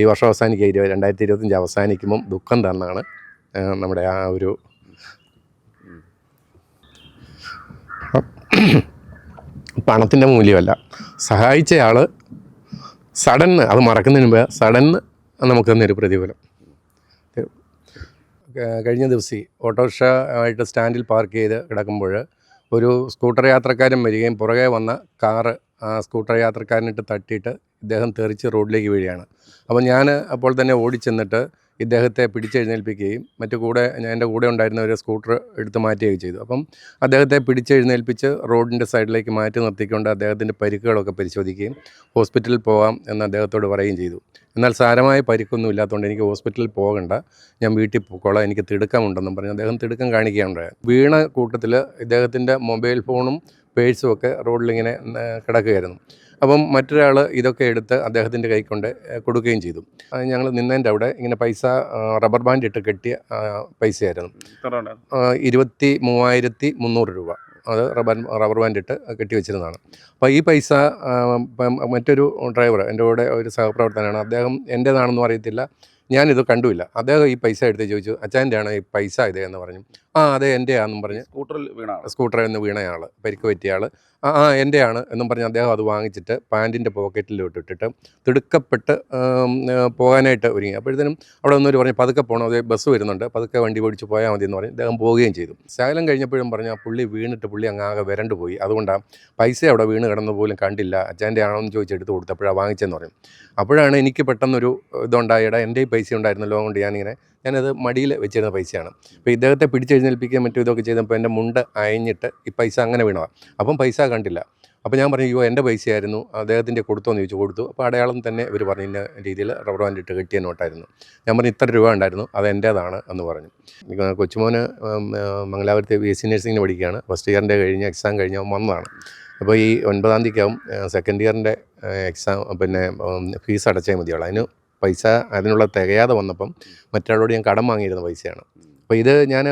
ഈ വർഷം അവസാനിക്കുക. ഇരുപത് രണ്ടായിരത്തി ഇരുപത്തഞ്ച് അവസാനിക്കുമ്പം ദുഃഖം തന്നാണ് നമ്മുടെ ആ ഒരു പണത്തിന്റെ മൂല്യമല്ല. സഹായിച്ചയാൾ സഡന്ന് അത് മറക്കുന്നതിന് മുമ്പ് സഡന്ന് നമുക്ക് തന്നൊരു പ്രതിഫലം. കഴിഞ്ഞ ദിവസം ഓട്ടോറിക്ഷ ആയിട്ട് സ്റ്റാൻഡിൽ പാർക്ക് ചെയ്ത് കിടക്കുമ്പോൾ ഒരു സ്കൂട്ടർ യാത്രക്കാരൻ വരികയും പുറകെ വന്ന കാറ് ആ സ്കൂട്ടർ യാത്രക്കാരനിട്ട് തട്ടിയിട്ട് ഇദ്ദേഹം തെറിച്ച് റോഡിലേക്ക് വീഴുകയാണ്. അപ്പോൾ ഞാൻ അപ്പോൾ തന്നെ ഓടിച്ചെന്നിട്ട് ഇദ്ദേഹത്തെ പിടിച്ചെഴുന്നേൽപ്പിക്കുകയും മറ്റു കൂടെ എന്റെ കൂടെ ഉണ്ടായിരുന്ന ഒരു സ്കൂട്ടർ എടുത്ത് മാറ്റുകയും ചെയ്തു. അപ്പം അദ്ദേഹത്തെ പിടിച്ചെഴുന്നേൽപ്പിച്ച് റോഡിന്റെ സൈഡിലേക്ക് മാറ്റി നിർത്തിക്കൊണ്ട് അദ്ദേഹത്തിന്റെ പരിക്കുകളൊക്കെ പരിശോധിക്കുകയും ഹോസ്പിറ്റലിൽ പോകാം എന്ന് അദ്ദേഹത്തോട് പറയുകയും ചെയ്തു. എന്നാൽ സാരമായ പരിക്കൊന്നും ഇല്ലാത്തതുകൊണ്ട് എനിക്ക് ഹോസ്പിറ്റലിൽ പോകണ്ട ഞാൻ വീട്ടിൽ പോയിക്കോളാം എനിക്ക് തിടുക്കമുണ്ടെന്നും പറഞ്ഞു അദ്ദേഹം തിടുക്കം കാണിക്കുകയുണ്ടായി. വീണ കൂട്ടത്തിൽ ഇദ്ദേഹത്തിന്റെ മൊബൈൽ ഫോണും പേഴ്സും ഒക്കെ റോഡിലിങ്ങനെ കിടക്കുകയായിരുന്നു. അപ്പം മറ്റൊരാൾ ഇതൊക്കെ എടുത്ത് അദ്ദേഹത്തിന്റെ കൈക്കൊണ്ട് കൊടുക്കുകയും ചെയ്തു. ഞങ്ങൾ നിന്നതിന്റെ അവിടെ ഇങ്ങനെ പൈസ റബ്ബർ ബാൻഡ് ഇട്ട് കെട്ടിയ പൈസയായിരുന്നു. ഇരുപത്തി മൂവായിരത്തി മുന്നൂറ് രൂപ. അത് റബ്ബർ റബ്ബർ ബാൻഡ് ഇട്ട് കെട്ടി വെച്ചിരുന്നതാണ്. അപ്പോൾ ഈ പൈസ മറ്റൊരു ഡ്രൈവർ എന്റെ കൂടെ ഒരു സഹപ്രവർത്തനാണ് അദ്ദേഹം എന്റേതാണെന്നും അറിയത്തില്ല. ഞാനിത് കണ്ടുമില്ല. അദ്ദേഹം ഈ പൈസ എടുത്ത് ചോദിച്ചു അച്ഛന്റെ ആണ് ഈ പൈസ ഇത്? എന്ന് പറഞ്ഞു. ആ അതെ എന്റെ ആണെന്നും പറഞ്ഞ് സ്കൂട്ടറിൽ വീണ സ്കൂട്ടറിൽ നിന്ന് വീണയാൾ പരിക്ക് പറ്റിയ ആൾ ആ ആ എന്റെയാണ് എന്നും പറഞ്ഞ് അദ്ദേഹം അത് വാങ്ങിച്ചിട്ട് പാന്റിന്റെ പോക്കറ്റിലോട്ട് ഇട്ടിട്ട് തിടുക്കപ്പെട്ട് പോകാനായിട്ട് ഒരുങ്ങി. അപ്പോഴത്തേനും അവിടെ ഒന്നൊരു പറഞ്ഞു പതുക്കെ പോകണം അതേ ബസ് വരുന്നുണ്ട്. പതുക്കെ വണ്ടി പിടിച്ച് പോയാൽ മതി എന്ന് പറഞ്ഞ് അദ്ദേഹം പോവുകയും ചെയ്തു. ശകലം കഴിഞ്ഞപ്പോഴും പറഞ്ഞാൽ പുള്ളി വീണിട്ട് പുള്ളി അങ്ങ് ആകെ വരണ്ടു പോയി. അതുകൊണ്ടാണ് പൈസ അവിടെ വീണ് കിടന്ന പോലും കണ്ടില്ല. അച്ഛന്റെ ആണോ എന്ന് ചോദിച്ച് എടുത്ത് കൊടുത്തപ്പോഴാണ് വാങ്ങിച്ചെന്ന് പറയും അപ്പോഴാണ് എനിക്ക് പെട്ടെന്നൊരു ഇതുണ്ടായിട എന്റെ ഈ പൈസ ഉണ്ടായിരുന്നല്ലോ അതുകൊണ്ട് ഞാനിങ്ങനെ ഞാനത് മടിയിൽ വെച്ചിരുന്ന പൈസയാണ്. അപ്പോൾ ഇദ്ദേഹത്തെ പിടിച്ചെഴുന്നേൽപ്പിക്കുകയും മറ്റും ഇതൊക്കെ ചെയ്തപ്പോൾ എന്റെ മുണ്ട് അയഞ്ഞിട്ട് ഈ പൈസ അങ്ങനെ വീണതാണ് അപ്പം പൈസ കണ്ടില്ല. അപ്പോൾ ഞാൻ പറഞ്ഞു അയ്യോ എന്റെ പൈസയായിരുന്നു. അദ്ദേഹത്തിന്റെ കൊടുത്തോന്ന് ചോദിച്ചു കൊടുത്തു. അപ്പോൾ അടയാളം തന്നെ ഇവർ പറഞ്ഞു ഇന്ന രീതിയിൽ റബ്ബർ ബാൻഡ് ഇട്ട് കെട്ടിയ നോട്ടായിരുന്നു. ഞാൻ പറഞ്ഞു ഇത്ര രൂപ ഉണ്ടായിരുന്നു. അത് എന്റേതാണ് എന്ന് പറഞ്ഞു. കൊച്ചുമോന് മംഗലാപുരത്തെ ബി എസ് സി നഴ്സിംഗിന് പഠിക്കുകയാണ്. ഫസ്റ്റ് ഇയറിന്റെ കഴിഞ്ഞ് എക്സാം കഴിഞ്ഞ് വന്നതാണ്. അപ്പോൾ ഈ ഒൻപതാം തീയതിക്കാവും സെക്കൻഡ് ഇയറിന്റെ എക്സാം പിന്നെ ഫീസ് അടച്ചേ മതിയുള്ളൂ. അതിന് പൈസ അതിനുള്ള തികയാതെ വന്നപ്പം മറ്റൊരാളോട് ഞാൻ കടം വാങ്ങിയിരുന്ന പൈസയാണ്. അപ്പോൾ ഇത് ഞാൻ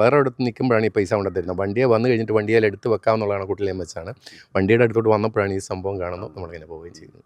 വേറെ അടുത്ത് നിൽക്കുമ്പോഴാണ് ഈ പൈസ കൊണ്ടുതരുന്നത് വണ്ടിയെ വന്നു കഴിഞ്ഞിട്ട് വണ്ടിയിൽ എടുത്ത് വെക്കാമെന്നുള്ളതാണ് കുട്ടികളെ വെച്ചാണ് വണ്ടിയുടെ അടുത്തോട്ട് വന്നപ്പോഴാണ് ഈ സംഭവം കാണുന്നത്. നമ്മളിങ്ങനെ പോവുകയും ചെയ്യുന്നത്.